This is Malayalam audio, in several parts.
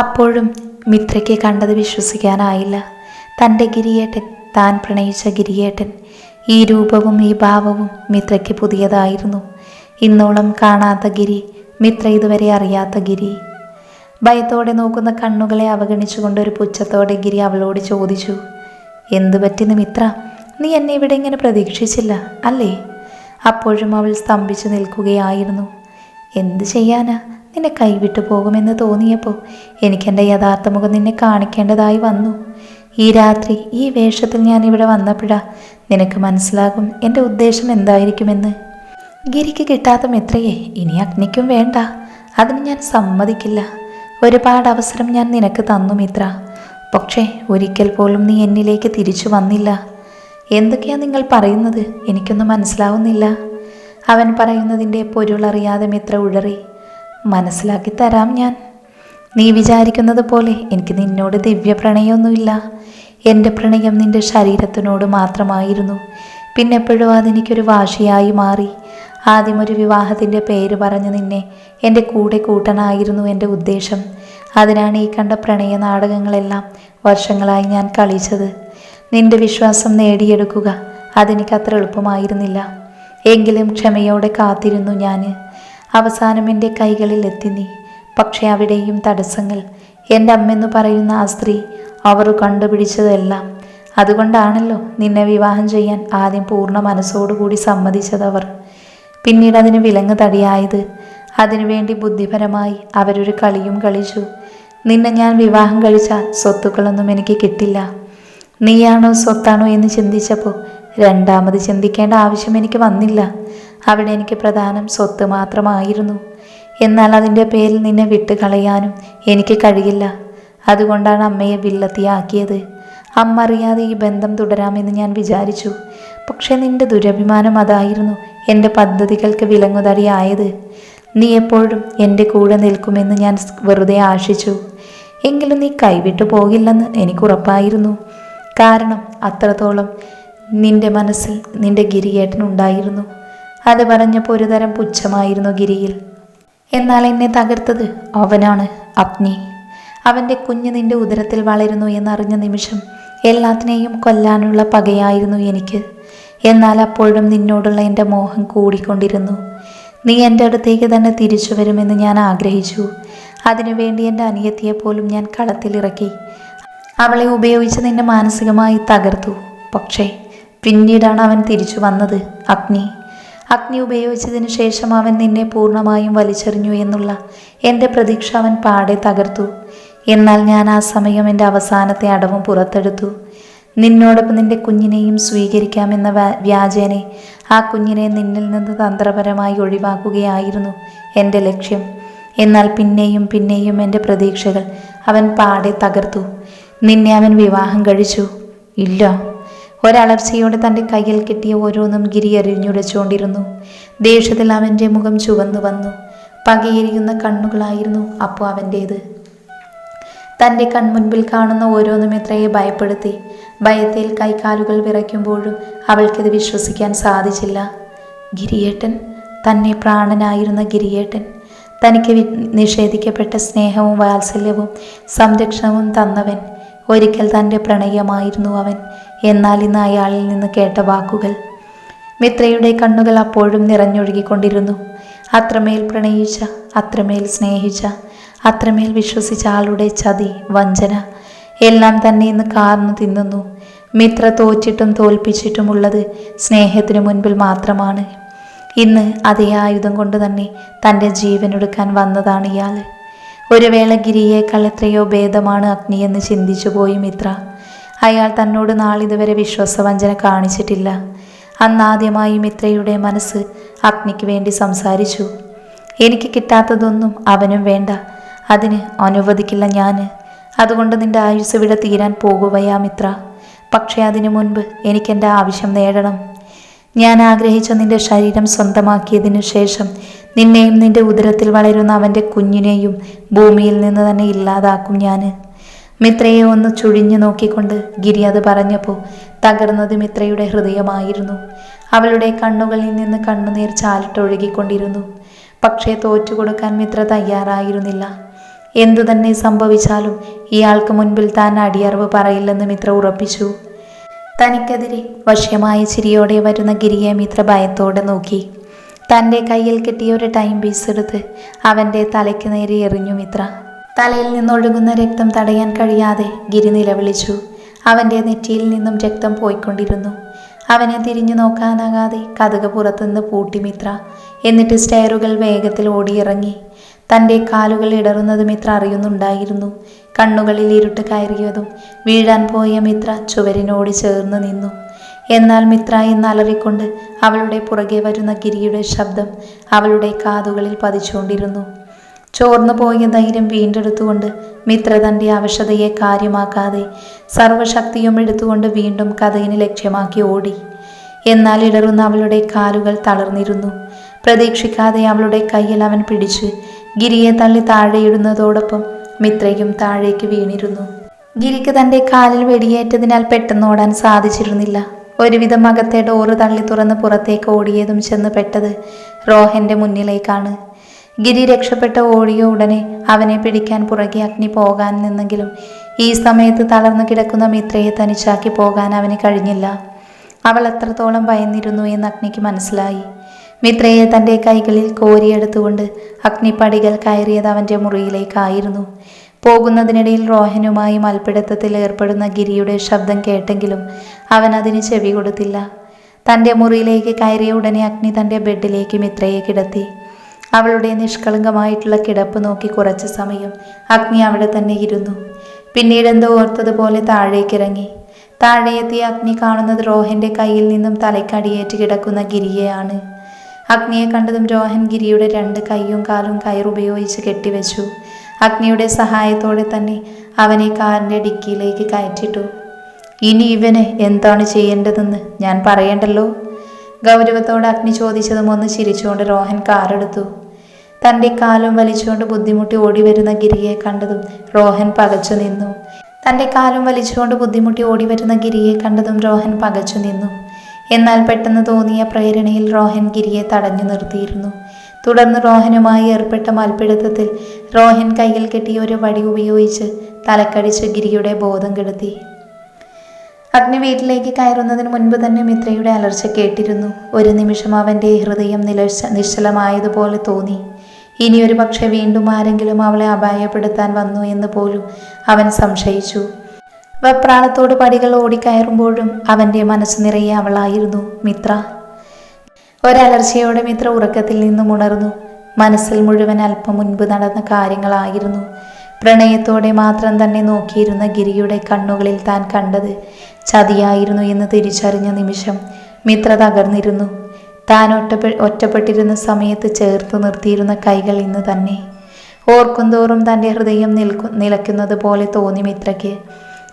അപ്പോഴും മിത്രയ്ക്ക് കണ്ടത് വിശ്വസിക്കാനായില്ല. തന്റെ ഗിരിയേട്ടൻ താൻ പ്രണയിച്ച ഗിരിയേട്ടൻ ഈ രൂപവും ഈ ഭാവവും മിത്രയ്ക്ക് പുതിയതായിരുന്നു. ഇന്നോളം കാണാത്ത ഗിരി മിത്ര ഇതുവരെ അറിയാത്ത ഗിരി. ഭയത്തോടെ നോക്കുന്ന കണ്ണുകളെ അവഗണിച്ചുകൊണ്ട് ഒരു പുച്ഛത്തോടെ ഗിരി അവളോട് ചോദിച്ചു എന്തു പറ്റിന്ന് മിത്ര? നീ എന്നെ ഇവിടെ ഇങ്ങനെ പ്രതീക്ഷിച്ചില്ല അല്ലേ? അപ്പോഴും അവൾ സ്തംഭിച്ചു നിൽക്കുകയായിരുന്നു. എന്ത് ചെയ്യാനാ? നിന്നെ കൈവിട്ടു പോകുമെന്ന് തോന്നിയപ്പോൾ എനിക്കെന്റെ യഥാർത്ഥ മുഖം നിന്നെ കാണിക്കേണ്ടതായി വന്നു. ഈ രാത്രി ഈ വേഷത്തിൽ ഞാൻ ഇവിടെ വന്നപ്പോഴാ നിനക്ക് മനസ്സിലാകും എന്റെ ഉദ്ദേശം എന്തായിരിക്കുമെന്ന്. ഗിരിക്ക് കിട്ടാത്ത മിത്രയെ ഇനി അഗ്നിക്കും വേണ്ട. അതിന് ഞാൻ സമ്മതിക്കില്ല. ഒരുപാട് അവസരം ഞാൻ നിനക്ക് തന്നു മിത്ര. പക്ഷേ ഒരിക്കൽ പോലും നീ എന്നിലേക്ക് തിരിച്ചു വന്നില്ല. എന്തൊക്കെയാ നിങ്ങൾ പറയുന്നത്? എനിക്കൊന്നും മനസ്സിലാവുന്നില്ല. അവൻ പറയുന്നതിന്റെ പൊരുളറിയാതെ മിത്ര ഉഴറി. മനസ്സിലാക്കി തരാം ഞാൻ. നീ വിചാരിക്കുന്നത് പോലെ എനിക്ക് നിന്നോട് ദിവ്യ പ്രണയമൊന്നുമില്ല എന്റെ പ്രണയം നിന്റെ ശരീരത്തിനോട് മാത്രമായിരുന്നു. പിന്നെപ്പോഴും അതെനിക്കൊരു വാശിയായി മാറി. ആദ്യം ഒരു വിവാഹത്തിന്റെ പേര് പറഞ്ഞ് നിന്നെ എന്റെ കൂടെ കൂട്ടനായിരുന്നു എന്റെ ഉദ്ദേശം. അതിനാണ് ഈ കണ്ട പ്രണയ നാടകങ്ങളെല്ലാം വർഷങ്ങളായി ഞാൻ കളിച്ചത്. നിന്റെ വിശ്വാസം നേടിയെടുക്കുക അതെനിക്ക് അത്ര എളുപ്പമായിരുന്നില്ല. എങ്കിലും ക്ഷമയോടെ കാത്തിരുന്നു ഞാൻ അവസാനം എന്റെ കൈകളിൽ എത്തി നീ. പക്ഷെ അവിടെയും തടസ്സങ്ങൾ. എന്റെ അമ്മെന്ന് പറയുന്ന ആ സ്ത്രീ അവർ കണ്ടുപിടിച്ചതെല്ലാം. അതുകൊണ്ടാണല്ലോ നിന്നെ വിവാഹം ചെയ്യാൻ ആദ്യം പൂർണ മനസ്സോടുകൂടി സമ്മതിച്ചതവർ. പിന്നീട് അതിന് വിലങ്ങ് തടിയായത്. അതിനുവേണ്ടി ബുദ്ധിപരമായി അവരൊരു കളിയും കളിച്ചു. നിന്നെ ഞാൻ വിവാഹം കഴിച്ചാൽ സ്വത്തുക്കളൊന്നും എനിക്ക് കിട്ടില്ല. നീയാണോ സ്വത്താണോ എന്ന് ചിന്തിച്ചപ്പോൾ രണ്ടാമത് ചിന്തിക്കേണ്ട ആവശ്യം എനിക്ക് വന്നില്ല. അവിടെ എനിക്ക് പ്രധാനം സ്വത്ത് മാത്രമായിരുന്നു. എന്നാൽ അതിന്റെ പേരിൽ നിന്നെ വിട്ടുകളയാനും എനിക്ക് കഴിയില്ല. അതുകൊണ്ടാണ് അമ്മയെ വില്ലത്തിയാക്കിയത്. അമ്മ അറിയാതെ ഈ ബന്ധം തുടരാമെന്ന് ഞാൻ വിചാരിച്ചു. പക്ഷേ നിന്റെ ദുരഭിമാനം അതായിരുന്നു എന്റെ പദ്ധതികൾക്ക് വിലങ്ങുതടിയായത്. നീ എപ്പോഴും എന്റെ കൂടെ നിൽക്കുമെന്ന് ഞാൻ വെറുതെ ആശിച്ചു. എങ്കിലും നീ കൈവിട്ടു പോകില്ലെന്ന് എനിക്കുറപ്പായിരുന്നു കാരണം അത്രത്തോളം നിന്റെ മനസ്സിൽ നിന്റെ ഗിരിയേട്ടനുണ്ടായിരുന്നു അത് പറഞ്ഞപ്പോൾ ഒരുതരം പുച്ഛമായിരുന്നു ഗിരിയിൽ. എന്നാൽ എന്നെ തകർത്തത് അവനാണ് അഗ്നി. അവന്റെ കുഞ്ഞ് നിന്റെ ഉദരത്തിൽ വളരുന്നു എന്നറിഞ്ഞ നിമിഷം എല്ലാത്തിനെയും കൊല്ലാനുള്ള പകയായിരുന്നു എനിക്ക്. എന്നാൽ അപ്പോഴും നിന്നോടുള്ള എന്റെ മോഹം കൂടിക്കൊണ്ടിരുന്നു. നീ എന്റെ അടുത്തേക്ക് തന്നെ തിരിച്ചു വരുമെന്ന് ഞാൻ ആഗ്രഹിച്ചു. അതിനുവേണ്ടി എന്റെ അനിയത്തിയെ പോലും ഞാൻ കളത്തിലിറക്കി അവളെ ഉപയോഗിച്ച് നിന്നെ മാനസികമായി തകർത്തു. പക്ഷേ പിന്നീടാണ് അവൻ തിരിച്ചു വന്നത് അഗ്നി. അഗ്നി ഉപയോഗിച്ചതിന് ശേഷം അവൻ നിന്നെ പൂർണമായും വലിച്ചെറിഞ്ഞു എന്നുള്ള എന്റെ പ്രതീക്ഷ അവൻ പാടെ തകർത്തു. എന്നാൽ ഞാൻ ആ സമയം എന്റെ അവസാനത്തെ അടവും പുറത്തെടുത്തു. നിന്നോടൊപ്പം നിന്റെ കുഞ്ഞിനെയും സ്വീകരിക്കാമെന്ന വ്യാ- വ്യാജേനെ ആ കുഞ്ഞിനെ നിന്നിൽ നിന്ന് തന്ത്രപരമായി ഒഴിവാക്കുകയായിരുന്നു എന്റെ ലക്ഷ്യം. എന്നാൽ പിന്നെയും പിന്നെയും എന്റെ പ്രതീക്ഷകൾ അവൻ പാടെ തകർത്തു. നിന്നെ അവൻ വിവാഹം കഴിച്ചു. ഇല്ല. ഒരളർച്ചയോടെ തന്റെ കയ്യിൽ കിട്ടിയ ഓരോന്നും ഗിരി എറിഞ്ഞുടച്ചുകൊണ്ടിരുന്നു ദേഷ്യത്തിൽ അവന്റെ മുഖം ചുവന്നു വന്നു. പകയെരിയുന്ന കണ്ണുകളായിരുന്നു അപ്പോൾ അവന്റേത് തന്റെ കൺമുൻപിൽ കാണുന്ന ഓരോന്നും എത്രയെ ഭയപ്പെടുത്തി. ഭയത്തിൽ കൈകാലുകൾ വിറയ്ക്കുമ്പോഴും അവൾക്കിത് വിശ്വസിക്കാൻ സാധിച്ചില്ല. ഗിരിയേട്ടൻ തന്നെ പ്രാണനായിരുന്ന ഗിരിയേട്ടൻ തനിക്ക് നിഷേധിക്കപ്പെട്ട സ്നേഹവും വാത്സല്യവും സംരക്ഷണവും തന്നവൻ ഒരിക്കൽ തന്റെ പ്രണയമായിരുന്നു അവൻ. എന്നാൽ ഇന്ന് അയാളിൽ നിന്ന് കേട്ട വാക്കുകൾ മിത്രയുടെ കണ്ണുകൾ അപ്പോഴും നിറഞ്ഞൊഴുകിക്കൊണ്ടിരുന്നു. അത്രമേൽ പ്രണയിച്ച അത്രമേൽ സ്നേഹിച്ച അത്രമേൽ വിശ്വസിച്ച ആളുടെ ചതി വഞ്ചന എല്ലാം തന്നെ ഇന്ന് കാർന്നു തിന്നുന്നു. മിത്ര തോറ്റിട്ടും തോൽപ്പിച്ചിട്ടുമുള്ളത് സ്നേഹത്തിനു മുൻപിൽ മാത്രമാണ്. ഇന്ന് അതേ ആയുധം കൊണ്ട് തന്നെ തന്റെ ജീവനെടുക്കാൻ വന്നതാണ് ഇയാൾ. ഒരു വേള ഗിരിയേക്കാൾ എത്രയോ ഭേദമാണ് അഗ്നിയെന്ന് ചിന്തിച്ചു പോയി മിത്ര. അയാൾ തന്നോട് നാളിതുവരെ വിശ്വാസവഞ്ചന കാണിച്ചിട്ടില്ല. അന്നാദ്യമായി മിത്രയുടെ മനസ്സ് അഗ്നിക്ക് വേണ്ടി സംസാരിച്ചു. എനിക്ക് കിട്ടാത്തതൊന്നും അവനും വേണ്ട. അതിന് അനുവദിക്കില്ല ഞാൻ അതുകൊണ്ട് നിന്റെ ആയുസ് ഇവിടെ തീരാൻ പോകുകയാ മിത്ര. പക്ഷേ അതിനു മുൻപ് എനിക്കെന്റെ ആവശ്യം നേടണം. ഞാൻ ആഗ്രഹിച്ച നിന്റെ ശരീരം സ്വന്തമാക്കിയതിനു ശേഷം നിന്നെയും നിന്റെ ഉദരത്തിൽ വളരുന്ന അവന്റെ കുഞ്ഞിനെയും ഭൂമിയിൽ നിന്ന് തന്നെ ഇല്ലാതാക്കും ഞാൻ മിത്രയെ ഒന്ന് ചുഴിഞ്ഞു നോക്കിക്കൊണ്ട് ഗിരി അത് പറഞ്ഞപ്പോൾ തകർന്നത് മിത്രയുടെ ഹൃദയമായിരുന്നു. അവളുടെ കണ്ണുകളിൽ നിന്ന് കണ്ണുനീർ ചാലിട്ടൊഴുകിക്കൊണ്ടിരുന്നു. പക്ഷേ തോറ്റുകൊടുക്കാൻ മിത്ര തയ്യാറായിരുന്നില്ല. എന്തു തന്നെ സംഭവിച്ചാലും ഇയാൾക്ക് മുൻപിൽ താൻ അടിയറവ് പറയില്ലെന്ന് മിത്ര ഉറപ്പിച്ചു. തനിക്കെതിരെ വശ്യമായ ചിരിയോടെ വരുന്ന ഗിരിയെ മിത്ര ഭയത്തോടെ നോക്കി. തന്റെ കയ്യിൽ കിട്ടിയ ഒരു ടൈം പീസ് എടുത്ത് അവന്റെ തലയ്ക്ക് നേരെ എറിഞ്ഞു മിത്ര. തലയിൽ നിന്നൊഴുകുന്ന രക്തം തടയാൻ കഴിയാതെ ഗിരി നിലവിളിച്ചു. അവന്റെ നെറ്റിയിൽ നിന്നും രക്തം പോയിക്കൊണ്ടിരുന്നു. അവനെ തിരിഞ്ഞു നോക്കാനാകാതെ കഥക പുറത്തുനിന്ന് പൂട്ടി മിത്ര. എന്നിട്ട് സ്റ്റെയറുകൾ വേഗത്തിൽ ഓടിയിറങ്ങി. തന്റെ കാലുകൾ ഇടറുന്നത് മിത്ര അറിയുന്നുണ്ടായിരുന്നു. കണ്ണുകളിൽ ഇരുട്ട് കയറിയതും വീഴാൻ പോയ മിത്ര ചുവരിനോട് ചേർന്ന് നിന്നു. എന്നാൽ മിത്ര എന്ന് അലറിക്കൊണ്ട് അവളുടെ പുറകെ വരുന്ന ഗിരിയുടെ ശബ്ദം അവളുടെ കാതുകളിൽ പതിച്ചുകൊണ്ടിരുന്നു. ചോർന്നു പോയ ധൈര്യം വീണ്ടെടുത്തുകൊണ്ട് മിത്ര തന്റെ അവശതയെ കാര്യമാക്കാതെ സർവശക്തിയും എടുത്തുകൊണ്ട് വീണ്ടും കഥയിന് ലക്ഷ്യമാക്കി ഓടി. എന്നാൽ ഇടറുന്ന അവളുടെ കാലുകൾ തളർന്നിരുന്നു. പ്രതീക്ഷിക്കാതെ അവളുടെ കയ്യിൽ അവൻ പിടിച്ച് ഗിരിയെ തള്ളി താഴെയിടുന്നതോടൊപ്പം മിത്രയും താഴേക്ക് വീണിരുന്നു. ഗിരിക്ക് തന്റെ കാലിൽ വെടിയേറ്റതിനാൽ പെട്ടെന്ന് ഓടാൻ സാധിച്ചിരുന്നില്ല. ഒരുവിധം അകത്തെ ഡോറ് തള്ളി തുറന്ന് പുറത്തേക്ക് ഓടിയതും ചെന്ന് പെട്ടത് റോഹന്റെ മുന്നിലേക്കാണ്. ഗിരി രക്ഷപ്പെട്ട ഓടിയ ഉടനെ അവനെ പിടിക്കാൻ പുറകെ അഗ്നി പോകാൻ നിന്നെങ്കിലും ഈ സമയത്ത് തളർന്നു കിടക്കുന്ന മിത്രയെ തനിച്ചാക്കി പോകാൻ അവന് കഴിഞ്ഞില്ല. അവൾ എത്രത്തോളം ഭയന്നിരുന്നു എന്ന് അഗ്നിക്ക് മനസ്സിലായി. മിത്രയെ തന്റെ കൈകളിൽ കോരിയെടുത്തുകൊണ്ട് അഗ്നിപ്പടികൾ കയറിയത് അവന്റെ മുറിയിലേക്കായിരുന്നു. പോകുന്നതിനിടയിൽ റോഹനുമായി മൽപ്പിടുത്തത്തിൽ ഏർപ്പെടുന്ന ഗിരിയുടെ ശബ്ദം കേട്ടെങ്കിലും അവൻ അതിന് ചെവി കൊടുത്തില്ല. തന്റെ മുറിയിലേക്ക് കയറിയ ഉടനെ അഗ്നി തന്റെ ബെഡിലേക്ക് മിത്രയെ കിടത്തി. അവളുടെ നിഷ്കളങ്കമായിട്ടുള്ള കിടപ്പ് നോക്കി കുറച്ച് സമയം അഗ്നി അവിടെ തന്നെ ഇരുന്നു. പിന്നീട് എന്തോ ഓർത്തതുപോലെ താഴേക്കിറങ്ങി. താഴെയെത്തിയ അഗ്നി കാണുന്നത് റോഹന്റെ കയ്യിൽ നിന്നും തലയ്ക്കടിയേറ്റ് കിടക്കുന്ന ഗിരിയെയാണ്. അഗ്നിയെ കണ്ടതും രോഹൻ ഗിരിയുടെ രണ്ട് കൈയും കാലും കയറുപയോഗിച്ച് കെട്ടിവെച്ചു. അഗ്നിയുടെ സഹായത്തോടെ തന്നെ അവനെ കാറിന്റെ ഡിക്കിയിലേക്ക് കയറ്റിട്ടു. ഇനി ഇവന് എന്താണ് ചെയ്യേണ്ടതെന്ന് ഞാൻ പറയണ്ടല്ലോ? ഗൗരവത്തോടെ അഗ്നി ചോദിച്ചതും ഒന്ന് ചിരിച്ചുകൊണ്ട് രോഹൻ കാറെടുത്തു. തന്റെ കാലും വലിച്ചുകൊണ്ട് ബുദ്ധിമുട്ടി ഓടി വരുന്ന ഗിരിയെ കണ്ടതും റോഹൻ പകച്ചു നിന്നു. തന്റെ കാലും വലിച്ചുകൊണ്ട് ബുദ്ധിമുട്ടി ഓടി വരുന്ന ഗിരിയെ കണ്ടതും രോഹൻ പകച്ചു നിന്നു. എന്നാൽ പെട്ടെന്ന് തോന്നിയ പ്രേരണയിൽ റോഹൻ ഗിരിയെ തടഞ്ഞു നിർത്തിയിരുന്നു. തുടർന്ന് റോഹനുമായി ഏർപ്പെട്ട മൽപ്പിടുത്തത്തിൽ റോഹൻ കയ്യിൽ കെട്ടിയ ഒരു വടി ഉപയോഗിച്ച് തലക്കടിച്ച് ഗിരിയുടെ ബോധം കെടുത്തി. അഗ്നി വീട്ടിലേക്ക് കയറുന്നതിന് മുൻപ് തന്നെ മിത്രയുടെ അലർച്ച കേട്ടിരുന്നു. ഒരു നിമിഷം അവന്റെ ഹൃദയം നിലശ നിശ്ചലമായതുപോലെ തോന്നി. ഇനി ഒരു പക്ഷെ വീണ്ടും ആരെങ്കിലും അവളെ അപായപ്പെടുത്താൻ വന്നു എന്ന് പോലും അവൻ സംശയിച്ചു. വെപ്രാളത്തോട് പടികൾ ഓടിക്കയറുമ്പോഴും അവന്റെ മനസ്സ് നിറയെ അവളായിരുന്നു മിത്ര. ഒരലർച്ചയോടെ മിത്ര ഉറക്കത്തിൽ നിന്നും ഉണർന്നു. മനസ്സിൽ മുഴുവൻ അല്പം മുൻപ് നടന്ന കാര്യങ്ങളായിരുന്നു. പ്രണയത്തോടെ മാത്രം തന്നെ നോക്കിയിരുന്ന ഗിരിയുടെ കണ്ണുകളിൽ താൻ കണ്ടത് ചതിയായിരുന്നു എന്ന് തിരിച്ചറിഞ്ഞ നിമിഷം മിത്ര തകർന്നിരുന്നു. താൻ ഒറ്റപ്പെ ഒറ്റപ്പെട്ടിരുന്ന സമയത്ത് ചേർത്ത് നിർത്തിയിരുന്ന കൈകൾ ഇന്ന് തന്നെ. ഓർക്കുന്തോറും തന്റെ ഹൃദയം നിൽക്കു നിലയ്ക്കുന്നത് പോലെ തോന്നി മിത്രയ്ക്ക്.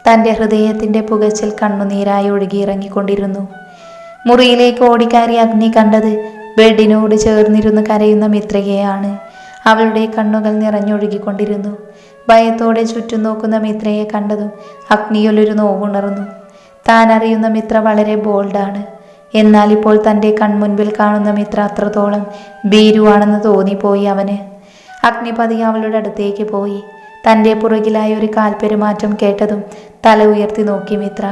തന്റെ ഹൃദയത്തിന്റെ പുകച്ചിൽ കണ്ണുനീരായി ഒഴുകിയിറങ്ങിക്കൊണ്ടിരുന്നു മുറിയിലേക്ക് ഓടിക്കാരി അഗ്നി കണ്ടത് ബെഡിനോട് ചേർന്നിരുന്ന് കരയുന്ന മിത്രയെയാണ്. അവളുടെ കണ്ണുകൾ നിറഞ്ഞൊഴുകിക്കൊണ്ടിരുന്നു. ഭയത്തോടെ ചുറ്റും നോക്കുന്ന മിത്രയെ കണ്ടതും അഗ്നിയൊലൊരു നോവുണർന്നു. താൻ അറിയുന്ന മിത്ര വളരെ ബോൾഡാണ്. എന്നാൽ ഇപ്പോൾ തന്റെ കൺമുൻപിൽ കാണുന്ന മിത്ര അത്രത്തോളം ഭീരുവാണെന്ന് തോന്നിപ്പോയി അവന്. അഗ്നിപതി അവളുടെ അടുത്തേക്ക് പോയി. തന്റെ പുറകിലായ ഒരു കാൽപ്പെരുമാറ്റം കേട്ടതും തല ഉയർത്തി നോക്കി മിത്ര.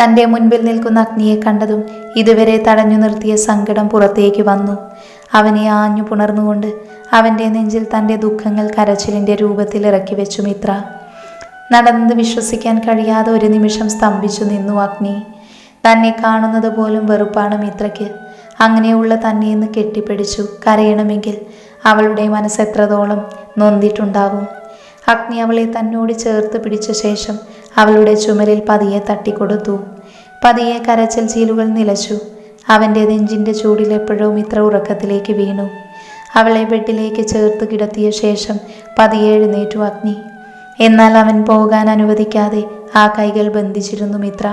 തന്റെ മുൻപിൽ നിൽക്കുന്ന അഗ്നിയെ കണ്ടതും ഇതുവരെ തടഞ്ഞു നിർത്തിയ സങ്കടം പുറത്തേക്ക് വന്നു. അവനെ ആഞ്ഞു പുണർന്നുകൊണ്ട് അവന്റെ നെഞ്ചിൽ തന്റെ ദുഃഖങ്ങൾ കരച്ചിലിന്റെ രൂപത്തിൽ ഇറക്കി വെച്ചു മിത്ര. നടന്നത് വിശ്വസിക്കാൻ കഴിയാതെ ഒരു നിമിഷം സ്തംഭിച്ചു നിന്നു അഗ്നി. തന്നെ കാണുന്നത് പോലും വെറുപ്പാണ് മിത്രയ്ക്ക്. അങ്ങനെയുള്ള തന്നെയെന്ന് കെട്ടിപ്പിടിച്ചു കരയണമെങ്കിൽ അവളുടെ മനസ്സ് എത്രത്തോളം നൊന്തിട്ടുണ്ടാവും അഗ്നി അവളെ തന്നോട് ചേർത്ത് പിടിച്ച ശേഷം അവളുടെ ചുമലിൽ പതിയെ തട്ടിക്കൊടുത്തു. പതിയെ കരച്ചൽ ചീലുകൾ നിലച്ചു. അവന്റെ നെഞ്ചിന്റെ ചൂടിൽ എപ്പോഴും ഇത്ര ഉറക്കത്തിലേക്ക് വീണു. അവളെ ബെഡിലേക്ക് ചേർത്ത് കിടത്തിയ ശേഷം പതിയെ നേറ്റു അഗ്നി. എന്നാൽ അവൻ പോകാൻ അനുവദിക്കാതെ ആ കൈകൾ ബന്ധിച്ചിരുന്നു മിത്ര.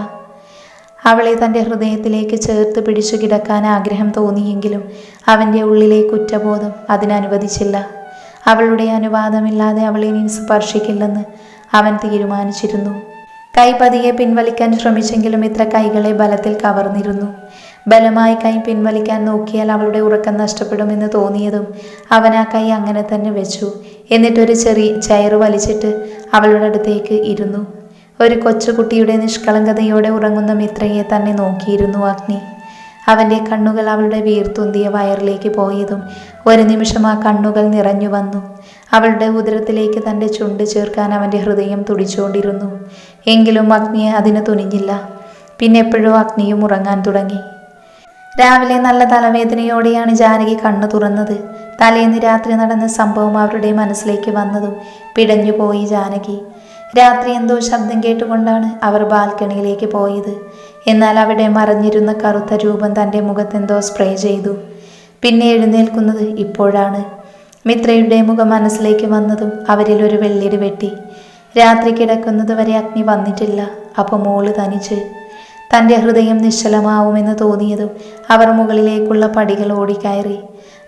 അവളെ തന്റെ ഹൃദയത്തിലേക്ക് ചേർത്ത് പിടിച്ചു കിടക്കാൻ ആഗ്രഹം തോന്നിയെങ്കിലും അവന്റെ ഉള്ളിലെ കുറ്റബോധം അതിനനുവദിച്ചില്ല. അവളുടെ അനുവാദമില്ലാതെ അവളെ ഇനി സ്പർശിക്കില്ലെന്ന് അവൻ തീരുമാനിച്ചിരുന്നു. കൈ പതിയെ പിൻവലിക്കാൻ ശ്രമിച്ചെങ്കിലും ഇത്ര കൈകളെ ബലത്തിൽ കവർന്നിരുന്നു. ബലമായി കൈ പിൻവലിക്കാൻ നോക്കിയാൽ അവളുടെ ഉറക്കം നഷ്ടപ്പെടുമെന്ന് തോന്നിയതും അവൻ ആ കൈ അങ്ങനെ തന്നെ വെച്ചു. എന്നിട്ടൊരു ചെറിയ ചയറ് വലിച്ചിട്ട് അവളുടെ അടുത്തേക്ക് ഇരുന്നു. ഒരു കൊച്ചുകുട്ടിയുടെ നിഷ്കളങ്കതയോടെ ഉറങ്ങുന്ന മിത്രയെ തന്നെ നോക്കിയിരുന്നു അഗ്നി. അവന്റെ കണ്ണുകൾ അവളുടെ വീർത്തുന്തിയ വയറിലേക്ക് പോയതും ഒരു നിമിഷം ആ കണ്ണുകൾ നിറഞ്ഞു വന്നു. അവളുടെ ഉദരത്തിലേക്ക് തന്റെ ചുണ്ട് ചേർക്കാൻ അവന്റെ ഹൃദയം തുടിച്ചുകൊണ്ടിരുന്നു. എങ്കിലും അഗ്നിയെ അതിന് തുനിഞ്ഞില്ല. പിന്നെ എപ്പോഴും അഗ്നിയും ഉറങ്ങാൻ തുടങ്ങി. രാവിലെ നല്ല തലവേദനയോടെയാണ് ജാനകി കണ്ണു തുറന്നത്. തലേന്ന് രാത്രി നടന്ന സംഭവം അവരുടെ മനസ്സിലേക്ക് വന്നതും പിടഞ്ഞുപോയി ജാനകി. രാത്രി എന്തോ ശബ്ദം കേട്ടുകൊണ്ടാണ് അവർ ബാൽക്കണിയിലേക്ക് പോയത്. എന്നാൽ അവിടെ മറഞ്ഞിരുന്ന കറുത്ത രൂപം തന്റെ മുഖത്തെന്തോ സ്പ്രേ ചെയ്തു. പിന്നെ എഴുന്നേൽക്കുന്നത് ഇപ്പോഴാണ്. മിത്രയുടെ മുഖം മനസ്സിലേക്ക് വന്നതും അവരിൽ ഒരു വെള്ളിരി വെട്ടി. രാത്രി കിടക്കുന്നത് വരെ അഗ്നി വന്നിട്ടില്ല. അപ്പോൾ മോൾ തനിച്ച് തന്റെ ഹൃദയം നിശ്ചലമാവുമെന്ന് തോന്നിയതും അവർ മുകളിലേക്കുള്ള പടികൾ ഓടിക്കയറി.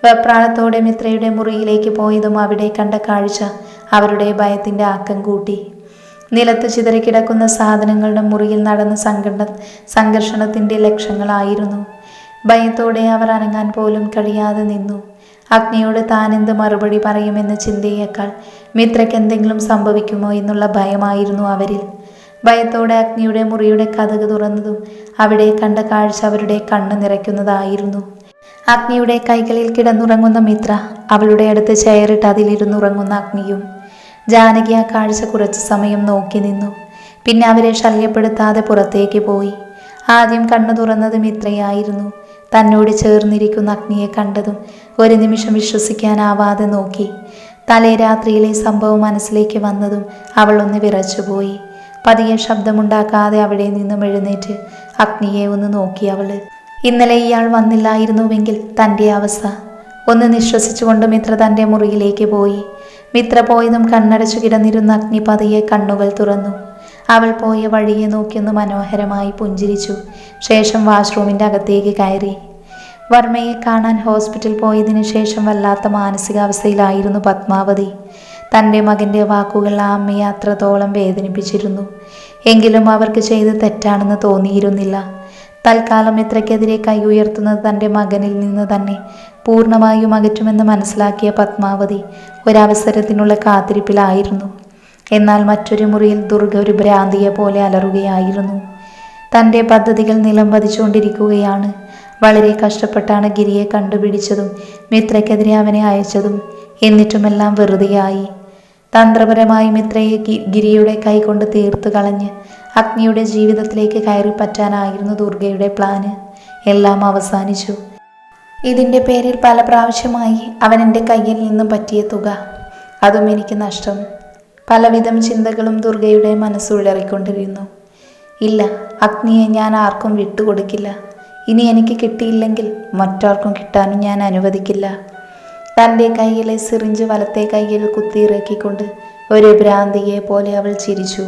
വെപ്രാളത്തോടെ മിത്രയുടെ മുറിയിലേക്ക് പോയതും അവിടെ കണ്ട കാഴ്ച അവരുടെ ഭയത്തിന്റെ ആക്കം കൂട്ടി. നിലത്ത് ചിതറിക്കിടക്കുന്ന സാധനങ്ങളുടെ മുറിയിൽ നടന്ന സംഘടന സംഘർഷണത്തിന്റെ ലക്ഷങ്ങളായിരുന്നു. ഭയത്തോടെ അവർ അനങ്ങാൻ പോലും കഴിയാതെ നിന്നു. അഗ്നിയോട് താൻ എന്ത് മറുപടി പറയുമെന്ന ചിന്തയേക്കാൾ മിത്രയ്ക്ക് എന്തെങ്കിലും സംഭവിക്കുമോ എന്നുള്ള ഭയമായിരുന്നു അവരിൽ. ഭയത്തോടെ അഗ്നിയുടെ മുറിയുടെ കഥക് തുറന്നതും അവിടെ കണ്ട കാഴ്ച അവരുടെ കണ്ണ് നിറയ്ക്കുന്നതായിരുന്നു. അഗ്നിയുടെ കൈകളിൽ കിടന്നുറങ്ങുന്ന മിത്ര അവളുടെ അടുത്ത് ചെയറിട്ട് അതിലിരുന്നുറങ്ങുന്ന അഗ്നിയും ജാനകി ആ കാഴ്ച കുറച്ച് സമയം നോക്കി നിന്നു. പിന്നെ അവരെ ശല്യപ്പെടുത്താതെ പുറത്തേക്ക് പോയി. ആദ്യം കണ്ണു തുറന്നത് മിത്രയായിരുന്നു. തന്നോട് ചേർന്നിരിക്കുന്ന അഗ്നിയെ കണ്ടതും ഒരു നിമിഷം വിശ്വസിക്കാനാവാതെ നോക്കി. തലേ രാത്രിയിലെ സംഭവം മനസ്സിലേക്ക് വന്നതും അവൾ ഒന്ന് വിറച്ചുപോയി. പതിയെ ശബ്ദമുണ്ടാക്കാതെ അവിടെ നിന്നും എഴുന്നേറ്റ് അഗ്നിയെ ഒന്ന് നോക്കി അവൾ. ഇന്നലെ ഇയാൾ വന്നില്ലായിരുന്നുവെങ്കിൽ തന്റെ അവസ്ഥ. ഒന്ന് നിശ്വസിച്ചുകൊണ്ട് മിത്ര തന്റെ മുറിയിലേക്ക് പോയി. മിത്ര പോയതും കണ്ണടച്ചു കിടന്നിരുന്ന അഗ്നി പതിയെ കണ്ണുകൾ തുറന്നു. അവൾ പോയ വഴിയെ നോക്കിയൊന്ന് മനോഹരമായി പുഞ്ചിരിച്ചു. ശേഷം വാഷ്റൂമിന്റെ അകത്തേക്ക് കയറി. വർമ്മയെ കാണാൻ ഹോസ്പിറ്റൽ പോയതിനു ശേഷം വല്ലാത്ത മാനസികാവസ്ഥയിലായിരുന്നു പത്മാവതി. തന്റെ മകന്റെ വാക്കുകൾ ആ അമ്മയെ അത്രത്തോളം വേദനിപ്പിച്ചിരുന്നു. എങ്കിലും അവർക്ക് ചെയ്ത് തെറ്റാണെന്ന് തോന്നിയിരുന്നില്ല. തൽക്കാലം ഇത്രയ്ക്കെതിരെ കൈ ഉയർത്തുന്നത് തന്റെ മകനിൽ നിന്ന് തന്നെ പൂർണമായും അകറ്റുമെന്ന് മനസ്സിലാക്കിയ പത്മാവതി ഒരവസരത്തിനുള്ള കാത്തിരിപ്പിലായിരുന്നു. എന്നാൽ മറ്റൊരു മുറിയിൽ ദുർഗ ഒരു ഭ്രാന്തിയെ പോലെ അലറുകയായിരുന്നു. തന്റെ പദ്ധതികൾ നിലം പതിച്ചുകൊണ്ടിരിക്കുകയാണ്. വളരെ കഷ്ടപ്പെട്ടാണ് ഗിരിയെ കണ്ടുപിടിച്ചതും മിത്രയ്ക്കെതിരെ അവനെ അയച്ചതും. എന്നിട്ടുമെല്ലാം വെറുതെയായി. തന്ത്രപരമായി മിത്രയെ ഗിരിയുടെ കൈകൊണ്ട് തീർത്തു കളഞ്ഞ് അഗ്നിയുടെ ജീവിതത്തിലേക്ക് കയറി പറ്റാനായിരുന്നു ദുർഗയുടെ പ്ലാന്. എല്ലാം അവസാനിച്ചു. ഇതിന്റെ പേരിൽ പല പ്രാവശ്യമായി അവൻ എന്റെ കയ്യിൽ നിന്നും പറ്റിയ തുക. അതും എനിക്ക് നഷ്ടം. പലവിധം ചിന്തകളും ദുർഗയുടെ മനസ്സുഴറിക്കൊണ്ടിരുന്നു ഇല്ല അഗ്നിയെ ഞാൻ ആർക്കും വിട്ടുകൊടുക്കില്ല. ഇനി എനിക്ക് കിട്ടിയില്ലെങ്കിൽ മറ്റാർക്കും കിട്ടാനും ഞാൻ അനുവദിക്കില്ല. തന്റെ കയ്യിലെ സിറിഞ്ച് വലത്തെ കയ്യിൽ കുത്തിയിറക്കിക്കൊണ്ട് ഒരു ഭ്രാന്തിയെ പോലെ അവൾ ചിരിച്ചു.